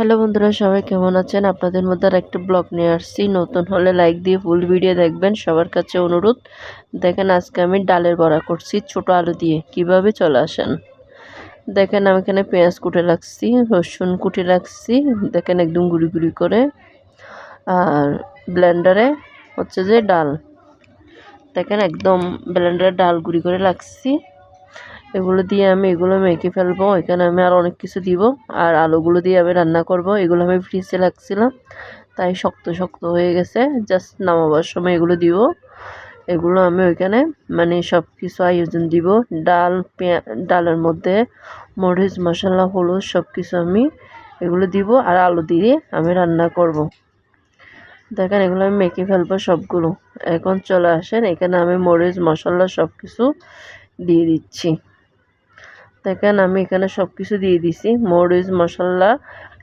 Hello বন্ধুরা, সবাই কেমন আছেন? আপনাদের মধ্যে আর একটা ব্লগ নিয়ে আসছি। নতুন হলে লাইক দিয়ে ফুল ভিডিও দেখবেন, সবার কাছে অনুরোধ। দেখেন, আজকে আমি ডালের বড়া করছি, ছোট আলু দিয়ে। কীভাবে? চলে আসেন। দেখেন, আমি এখানে পেঁয়াজ কুটে রাখছি, রসুন কুটে রাখছি। দেখেন, একদম গুঁড়ি গুঁড়ি করে। আর ব্লেন্ডারে হচ্ছে যে ডাল। দেখেন, একদম ব্লেন্ডারে ডাল গুঁড়ি করে রাখছি। এগুলো দিয়ে আমি এগুলো মেখে ফেলব। এখানে আমি আর অনেক কিছু দিব। আর আলুগুলো দিয়ে আমি রান্না করব। এগুলো আমি ফ্রিজে রাখছিলাম, তাই শক্ত শক্ত হয়ে গেছে। জাস্ট নামাবার সময় এগুলো দিব। এগুলো আমি ওইখানে মানে সব কিছু আয়োজন দিব। ডাল, পেঁয়া, ডালের মধ্যে মরিচ, মশলা, হলুদ সব কিছু আমি এগুলো দিব। আর আলু দিয়ে আমি রান্না করব। দেখেন এগুলো আমি মেখে ফেলব সবগুলো। এখন চলে আসেন, এখানে আমি মরিচ, মশলা সব কিছু দিয়ে দিচ্ছি। দেখেন, আমি এখানে সব কিছু দিয়ে দিছি। মরিচ, মশলা,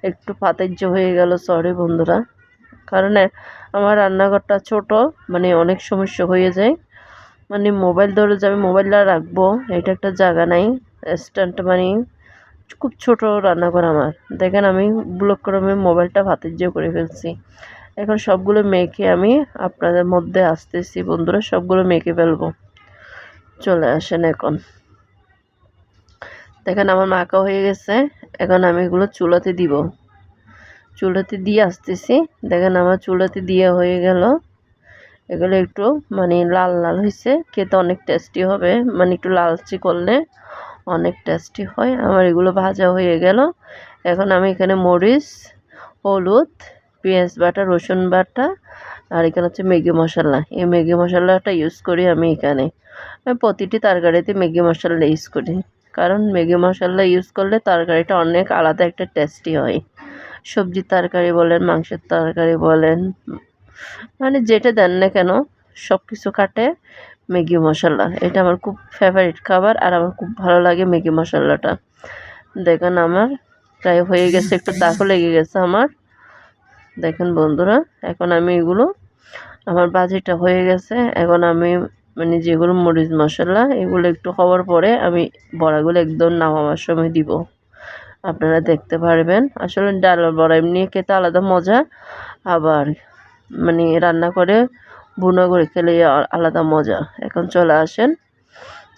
একটু পাতার্য হয়ে গেল সরি বন্ধুরা। কারণ আমার রান্নাঘরটা ছোট মানে অনেক সমস্যা হয়ে যায়। মানে মোবাইল ধরে যে আমি মোবাইলটা রাখব, এটা একটা জায়গা নাই স্ট্যান্ড মানে খুব ছোট রান্নাঘর আমার। দেখেন, আমি ব্লক করে আমি মোবাইলটা ভাতের করে ফেলছি। এখন সবগুলো মেখে আমি আপনাদের মধ্যে আসতেছি বন্ধুরা, সবগুলো মেখে ফেলব। চলে আসেন এখন। দেখেন আমার মাখা হয়ে গেছে। এখন আমি এগুলো চুলাতে দিব। চুলাতে দিয়ে আসতেছি। দেখেন আমার চুলাতে দিয়ে হয়ে গেল। এগুলো একটু মানে লাল লাল হয়েছে। খেতে অনেক টেস্টি হবে। মানে একটু লালচি করলে অনেক টেস্টি হয়। আমার এগুলো ভাজা হয়ে গেল। এখন আমি এখানে মরিচ, হলুদ, পেঁয়াজ বাটা, রসুন বাটা আর এখানে হচ্ছে ম্যাগি মশলা। এই ম্যাগি মশলাটা ইউজ করি আমি এখানে। প্রতিটি তরকারিতে ম্যাগি মশলা ইউজ করি। কারণ ম্যাগি মশলা ইউজ করলে তরকারিটা অনেক আলাদা একটা টেস্টি হয়। সবজির তরকারি বলেন, মাংসের তরকারি বলেন মানে যেটা দেন না কেন সব কিছু কাটে ম্যাগি মশলা। এটা আমার খুব ফেভারিট খাবার আর আমার খুব ভালো লাগে ম্যাগি মশলাটা। দেখেন আমার, প্রায় হয়ে গেছে, একটু দাগও লেগে গেছে আমার। দেখেন বন্ধুরা, এখন আমি এগুলো, আমার বাজিটা হয়ে গেছে, এখন আমি মানে যেগুলো মরিচ মশলা, এগুলো একটু হওয়ার পরে আমি বড়াগুলো একদম নামাবার সময় দিব। আপনারা দেখতে পারবেন। আসলে ডাল বড়া এমনি খেতে আলাদা মজা, আবার মানে রান্না করে বুনো করে খেলে আলাদা মজা। এখন চলে আসেন।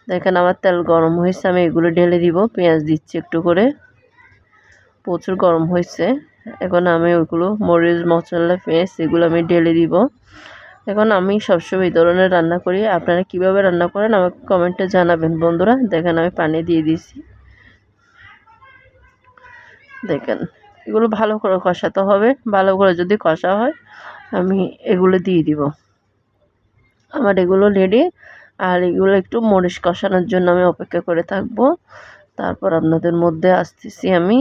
দেখেন আমার তেল গরম হয়েছে, আমি এগুলো ঢেলে দিব, পেঁয়াজ দিচ্ছি একটু করে। প্রচুর গরম হয়েছে। এখন আমি ওইগুলো মরিচ মশলা, পেঁয়াজ এগুলো আমি ঢেলে দিব। এখন আমি সবসময় এই ধরনের রান্না করি। আপনারা কীভাবে রান্না করেন আমাকে কমেন্টে জানাবেন। বন্ধুরা, দেখেন আমি পানি দিয়ে দিয়েছি। দেখেন, এগুলো ভালো করে কষাতে হবে। ভালো করে যদি কষা হয়, আমি এগুলো দিয়ে দিব। আমার এগুলো রেডি আর এগুলো একটু মরিচ কষানোর জন্য আমি অপেক্ষা করে থাকব। তারপর আপনাদের মধ্যে আসতেছি আমি।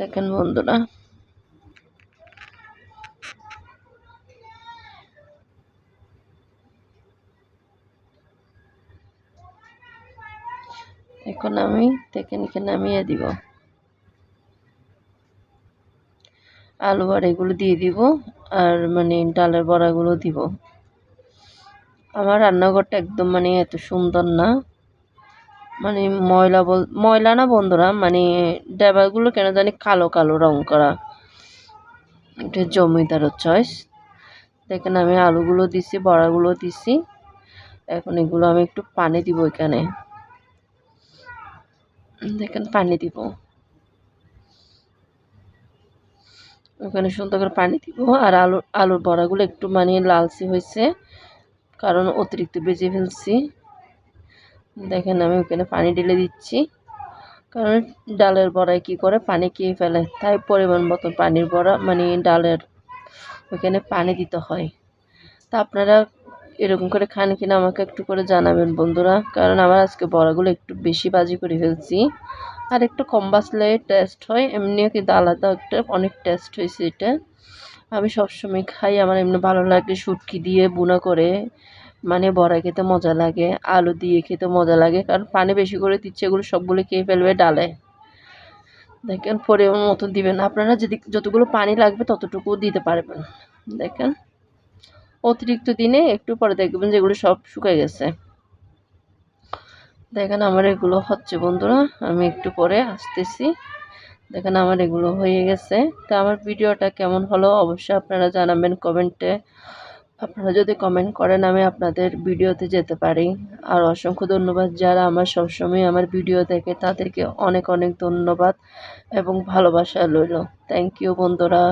দেখেন বন্ধুরা এখন আমি তেকেনিকে নামিয়ে দিব। আলু এগুলো দিয়ে দিব আর মানে ডালের বড়াগুলো দিব। আমার রান্নাঘরটা একদম মানে এত সুন্দর না। মানে ময়লা বল, ময়লা না বন্ধুরা মানে ডাবাগুলো কেন জানি কালো কালো রং করা। এটা জমিদারের চয়েস দেখেন আমি আলুগুলো দিছি, বড়াগুলো দিছি। এখন এগুলো আমি একটু পানি দিব এখানে। দেখেন পানি দিব। ওখানে সুন্দর করে পানি দিব আর আলু আলুর বড়াগুলো একটু মানে লালচি হয়েছে, কারণ অতিরিক্ত বেজে ফেলছি। দেখেন আমি ওখানে পানি ঢেলে দিচ্ছি, কারণ ডালের বড়ায় কি করে? পানি খেয়ে ফেলে। তাই পরিমাণ মতো পানির বড়া মানে ডালের ওখানে পানি দিতে হয়। তা আপনারা এরকম করে খান কিনা আমাকে একটু করে জানাবেন বন্ধুরা, কারণ আমার আজকে বড়াগুলো একটু বেশি বাজি করে ফেলছি। আর একটু কম বাসলে টেস্ট হয় এমনিও কিন্তু আলাদা একটা, অনেক টেস্ট হয়েছে এটা। আমি সবসময় খাই, আমার এমনি ভালো লাগে শুটকি দিয়ে বুনা করে মানে বড়া খেতে মজা লাগে, আলু দিয়ে খেতে মজা লাগে, কারণ পানি বেশি করে দিচ্ছে, এগুলো সবগুলো খেয়ে ফেলবে ডালে। দেখেন, পরিমাণ মতো দিবেন। আপনারা যদি যতগুলো পানি লাগবে ততটুকু দিতে পারবেন। দেখেন। অতিরিক্ত দিনে একটু পরে দেখবেন যেগুলো সব শুকিয়ে গেছে। দেখেন আমার এগুলো হচ্ছে বন্ধুরা, আমি একটু পরে আসতেছি। দেখেন আমার এগুলো হয়ে গেছে। তো আমার ভিডিওটা কেমন হলো অবশ্যই আপনারা জানাবেন কমেন্টে। আপনারা যদি কমেন্ট করেন আমি আপনাদের ভিডিওতে যেতে পারি। আর অসংখ্য ধন্যবাদ যারা আমার সবসময় আমার ভিডিও দেখে, তাদেরকে অনেক অনেক ধন্যবাদ এবং ভালোবাসা রইল। থ্যাংক ইউ বন্ধুরা।